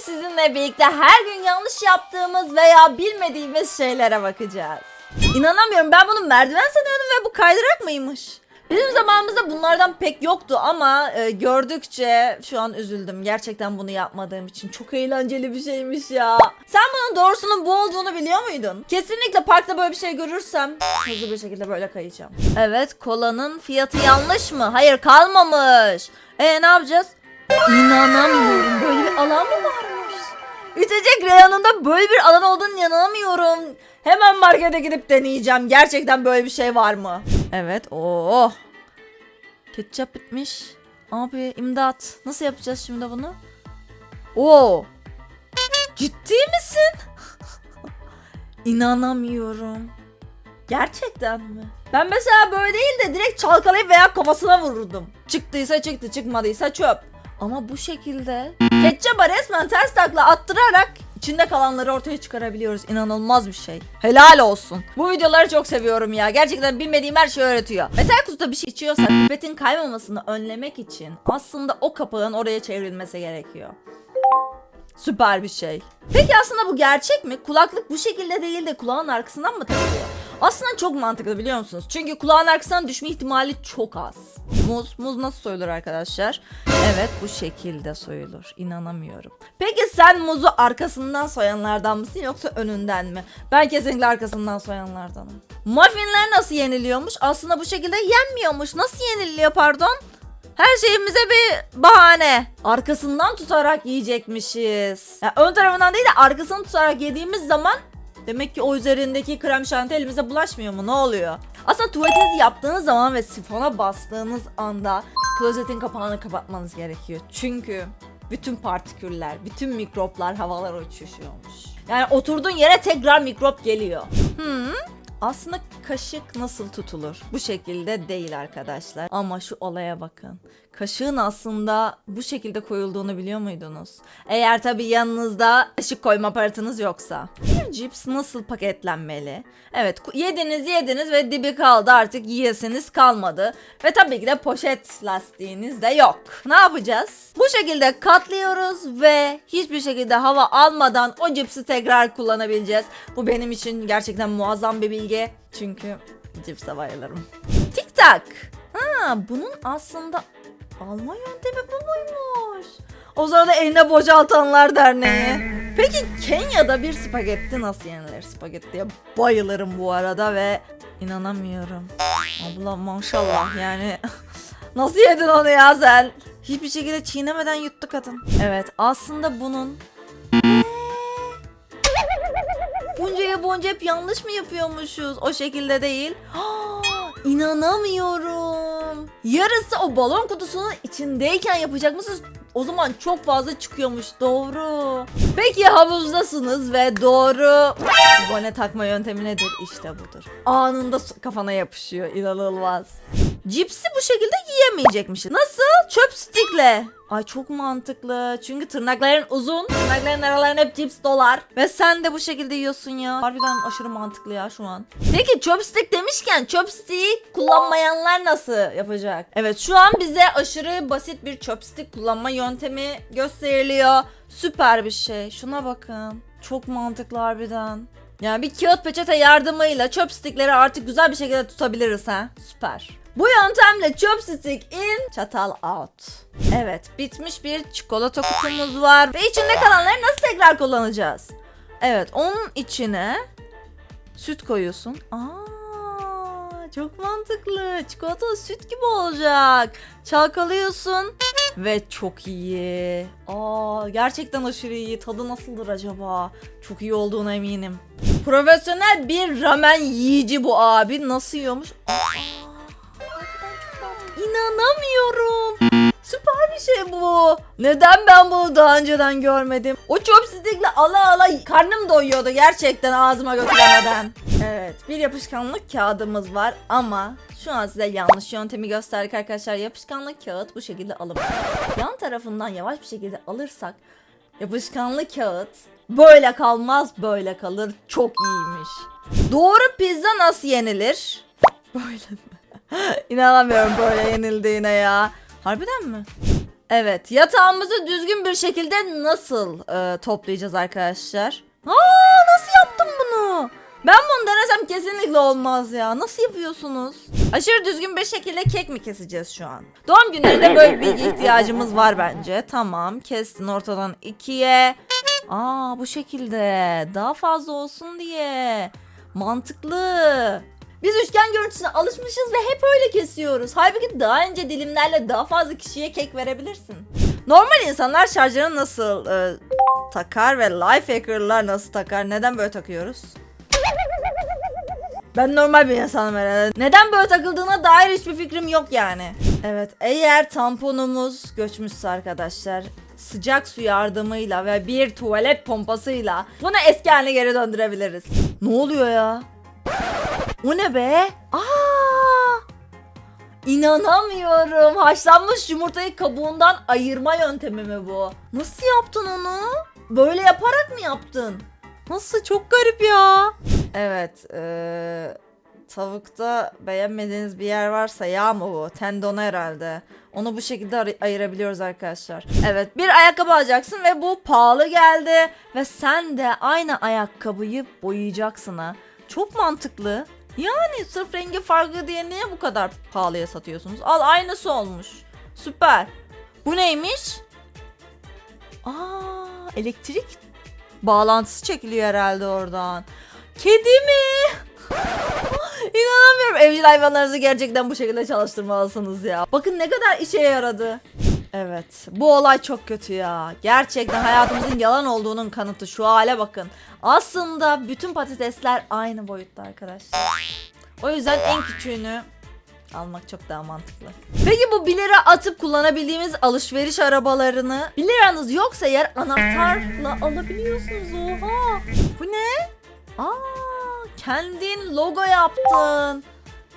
sizinle birlikte her gün yanlış yaptığımız veya bilmediğimiz şeylere bakacağız. İnanamıyorum ben bunu merdiven sanıyordum ve bu kaydırak mıymış? Bizim zamanımızda bunlardan pek yoktu ama e, gördükçe şu an üzüldüm. Gerçekten bunu yapmadığım için. Çok eğlenceli bir şeymiş ya. Sen bunun doğrusunun bu olduğunu biliyor muydun? Kesinlikle parkta böyle bir şey görürsem hızlı bir şekilde böyle kayacağım. Evet kolanın fiyatı yanlış mı? Hayır kalmamış. E ne yapacağız? İnanamıyorum. Böyle bir alan mı varmış? İçecek reyonunda böyle bir alan olduğunu inanamıyorum. Hemen markete gidip deneyeceğim. Gerçekten böyle bir şey var mı? Evet. Oh. Ketçap bitmiş. Abi imdat. Nasıl yapacağız şimdi bunu? Oo. Ciddi misin? İnanamıyorum. Gerçekten mi? Ben mesela böyle değil de direkt çalkalayıp veya kafasına vururdum. Çıktıysa çıktı, çıkmadıysa çöp. Ama bu şekilde ketçaba resmen ters takla attırarak içinde kalanları ortaya çıkarabiliyoruz. İnanılmaz bir şey. Helal olsun. Bu videoları çok seviyorum ya. Gerçekten bilmediğim her şeyi öğretiyor. Metal kutuda bir şey içiyorsak pipetin kaymamasını önlemek için aslında o kapağın oraya çevrilmesi gerekiyor. Süper bir şey. Peki aslında bu gerçek mi? Kulaklık bu şekilde değil de kulağın arkasından mı takılıyor? Aslında çok mantıklı biliyor musunuz? Çünkü kulağın arkasından düşme ihtimali çok az. Muz, muz nasıl soyulur arkadaşlar? Evet bu şekilde soyulur. İnanamıyorum. Peki sen muzu arkasından soyanlardan mısın yoksa önünden mi? Ben kesinlikle arkasından soyanlardanım. Muffinler nasıl yeniliyormuş? Aslında bu şekilde yenmiyormuş. Nasıl yeniliyor pardon? Her şeyimize bir bahane. Arkasından tutarak yiyecekmişiz. Yani ön tarafından değil de arkasını tutarak yediğimiz zaman demek ki o üzerindeki krem şanti elimize bulaşmıyor mu? Ne oluyor? Aslında tuvaletinizi yaptığınız zaman ve sifona bastığınız anda klozetin kapağını kapatmanız gerekiyor. Çünkü bütün partiküller, bütün mikroplar havalara uçuşuyormuş. Yani oturduğun yere tekrar mikrop geliyor. Hmm, aslında kaşık nasıl tutulur? Bu şekilde değil arkadaşlar. Ama şu olaya bakın. Kaşığın aslında bu şekilde koyulduğunu biliyor muydunuz? Eğer tabii yanınızda kaşık koyma aparatınız yoksa. Cips nasıl paketlenmeli? Evet yediniz yediniz ve dibi kaldı artık yiyesiniz kalmadı. Ve tabii ki de poşet lastiğiniz de yok. Ne yapacağız? Bu şekilde katlıyoruz ve hiçbir şekilde hava almadan o cipsi tekrar kullanabileceğiz. Bu benim için gerçekten muazzam bir bilgi. Çünkü cipse bayılırım. Tik tak. Ha bunun aslında alma yöntemi bu muymuş? O sırada eline boşaltanlar derneği. Peki Kenya'da bir spagetti nasıl yenilir? Spagettiye bayılırım bu arada ve inanamıyorum. Abla maşallah yani nasıl yedin onu ya sen? Hiçbir şekilde çiğnemeden yuttu kadın. Evet aslında bunun Bunca'ya bonca hep yanlış mı yapıyormuşuz? O şekilde değil. İnanamıyorum. Yarısı o balon kutusunun içindeyken yapacak mısınız? O zaman çok fazla çıkıyormuş. Doğru. Peki havuzdasınız ve doğru bone takma yöntemi nedir? İşte budur. Anında kafana yapışıyor. İnanılmaz. Cipsi bu şekilde yiyemeyecekmişiz. Nasıl? Chopstick'le. Ay çok mantıklı. Çünkü tırnakların uzun. Tırnakların aralarına hep cips dolar. Ve sen de bu şekilde yiyorsun ya. Harbiden aşırı mantıklı ya şu an. Peki chopstick demişken chopstick kullanmayanlar nasıl yapacak? Evet şu an bize aşırı basit bir chopstick kullanma yöntemi gösteriliyor. Süper bir şey. Şuna bakın. Çok mantıklı harbiden. Yani bir kağıt peçete yardımıyla chopstickleri artık güzel bir şekilde tutabiliriz ha. Süper. Bu yöntemle chopstick in, çatal out. Evet, bitmiş bir çikolata kutumuz var. Ve içinde kalanları nasıl tekrar kullanacağız? Evet, onun içine süt koyuyorsun. Aa, çok mantıklı. Çikolata süt gibi olacak. Çalkalıyorsun ve çok iyi. Aa, gerçekten aşırı iyi. Tadı nasıldır acaba? Çok iyi olduğuna eminim. Profesyonel bir ramen yiyici bu abi. Nasıl yiyormuş? İnanamıyorum. Süper bir şey bu. Neden ben bunu daha önceden görmedim? O chopstick'le ala ala karnım doyuyordu gerçekten ağzıma götüremeden. Evet bir yapışkanlık kağıdımız var ama şu an size yanlış yöntemi gösterdik arkadaşlar. Yapışkanlık kağıt bu şekilde alınır. Yan tarafından yavaş bir şekilde alırsak yapışkanlı kağıt böyle kalmaz böyle kalır. Çok iyiymiş. Doğru pizza nasıl yenilir? Böyle? İnanamıyorum böyle yenildiğine ya. Harbiden mi? Evet yatağımızı düzgün bir şekilde nasıl e, toplayacağız arkadaşlar? Aa nasıl yaptım bunu? Ben bunu denesem kesinlikle olmaz ya. Nasıl yapıyorsunuz? Aşırı düzgün bir şekilde kek mi keseceğiz şu an? Doğum günlerinde böyle bir ihtiyacımız var bence. Tamam kestin ortadan ikiye. Aa bu şekilde daha fazla olsun diye. Mantıklı. Biz üçgen görüntüsüne alışmışız ve hep öyle kesiyoruz. Halbuki daha ince dilimlerle daha fazla kişiye kek verebilirsin. Normal insanlar şarjını nasıl e, takar ve life hacker'lar nasıl takar? Neden böyle takıyoruz? Ben normal bir insanım herhalde. Neden böyle takıldığına dair hiçbir fikrim yok yani. Evet eğer tamponumuz göçmüşse arkadaşlar sıcak su yardımıyla ve bir tuvalet pompasıyla bunu eski haline geri döndürebiliriz. Ne oluyor ya? O ne be? Aa! İnanamıyorum. Haşlanmış yumurtayı kabuğundan ayırma yöntemi mi bu? Nasıl yaptın onu? Böyle yaparak mı yaptın? Nasıl? Çok garip ya. Evet. eee, tavukta beğenmediğiniz bir yer varsa yağ mı bu? Tendon herhalde. Onu bu şekilde ayırabiliyoruz arkadaşlar. Evet bir ayakkabı alacaksın ve bu pahalı geldi. Ve sen de aynı ayakkabıyı boyayacaksın ha. Çok mantıklı. Yani sırf rengi farklı diye niye bu kadar pahalıya satıyorsunuz? Al aynısı olmuş. Süper. Bu neymiş? Aa, elektrik bağlantısı çekiliyor herhalde oradan. Kedi mi? İnanamıyorum. Evcil hayvanlarınızı gerçekten bu şekilde çalıştırmalısınız ya. Bakın ne kadar işe yaradı. Evet. Bu olay çok kötü ya. Gerçekten hayatımızın yalan olduğunun kanıtı. Şu hale bakın. Aslında bütün patatesler aynı boyutta arkadaşlar. O yüzden en küçüğünü almak çok daha mantıklı. Peki bu 1 lira atıp kullanabildiğimiz alışveriş arabalarını 1 liranız yoksa eğer anahtarla alabiliyorsunuz. Oha. Bu ne? Aa, kendin logo yaptın.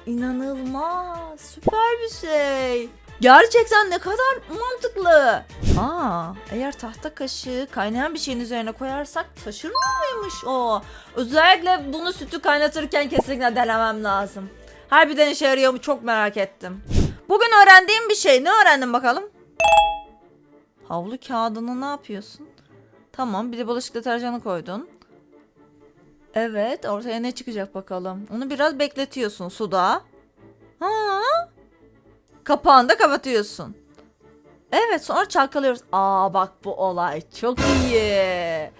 İnanılmaz. Süper bir şey. Gerçekten ne kadar mantıklı. Aa, eğer tahta kaşığı kaynayan bir şeyin üzerine koyarsak taşırmıyor muymuş o? Özellikle bunu sütü kaynatırken kesinlikle denemem lazım. Harbiden işe yarıyor mu çok merak ettim. Bugün öğrendiğim bir şey. Ne öğrendin bakalım? Havlu kağıdını ne yapıyorsun? Tamam bir de bulaşık deterjanı koydun. Evet ortaya ne çıkacak bakalım. Onu biraz bekletiyorsun suda. Ha? Kapağını da kapatıyorsun. Evet sonra çalkalıyoruz. Aa bak bu olay çok iyi.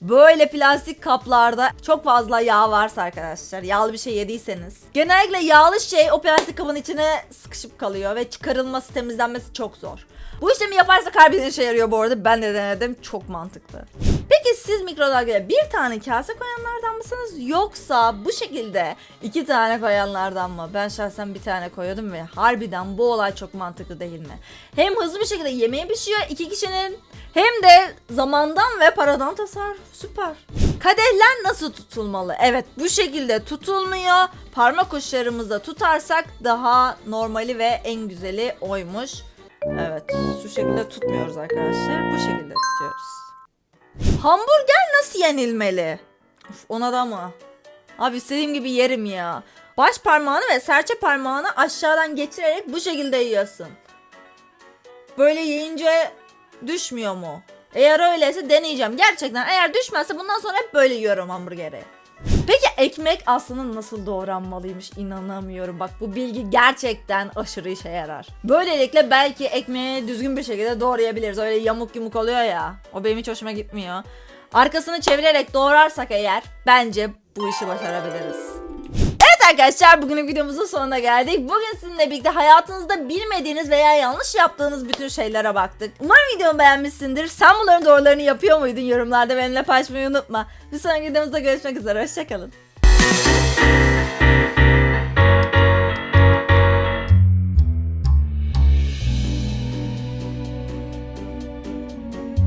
Böyle plastik kaplarda çok fazla yağ varsa arkadaşlar yağlı bir şey yediyseniz genellikle yağlı şey o plastik kabın içine sıkışıp kalıyor ve çıkarılması temizlenmesi çok zor. Bu işlemi yaparsak harbiden işe yarıyor bu arada ben de denedim çok mantıklı. Peki siz mikrodalgaya bir tane kase koyanlardan mısınız yoksa bu şekilde iki tane koyanlardan mı? Ben şahsen bir tane koyuyordum ve harbiden bu olay çok mantıklı değil mi? Hem hızlı bir şekilde yemeği pişiyor iki kişinin hem de zamandan ve paradan tasarruf. Süper. Kadehler nasıl tutulmalı? Evet bu şekilde tutulmuyor. Parmak uçlarımızda tutarsak daha normali ve en güzeli oymuş. Şekilde tutmuyoruz arkadaşlar. Bu şekilde tutuyoruz. Hamburger nasıl yenilmeli? Of, ona da mı? Abi istediğim gibi yerim ya. Baş parmağını ve serçe parmağını aşağıdan geçirerek bu şekilde yiyorsun. Böyle yiyince düşmüyor mu? Eğer öyleyse deneyeceğim. Gerçekten eğer düşmezse bundan sonra hep böyle yiyorum hamburgeri. Peki ekmek aslında nasıl doğranmalıymış inanamıyorum. Bak bu bilgi gerçekten aşırı işe yarar. Böylelikle belki ekmeği düzgün bir şekilde doğrayabiliriz. Öyle yamuk yumuk oluyor ya. O benim hiç hoşuma gitmiyor. Arkasını çevirerek doğrarsak eğer bence bu işi başarabiliriz. Arkadaşlar bugünün videomuzun sonuna geldik. Bugün sizinle birlikte hayatınızda bilmediğiniz veya yanlış yaptığınız bütün şeylere baktık. Umarım videomu beğenmişsindir. Sen bunların doğrularını yapıyor muydun? Yorumlarda benimle paylaşmayı unutma. Bir sonraki videomuzda görüşmek üzere. Hoşçakalın.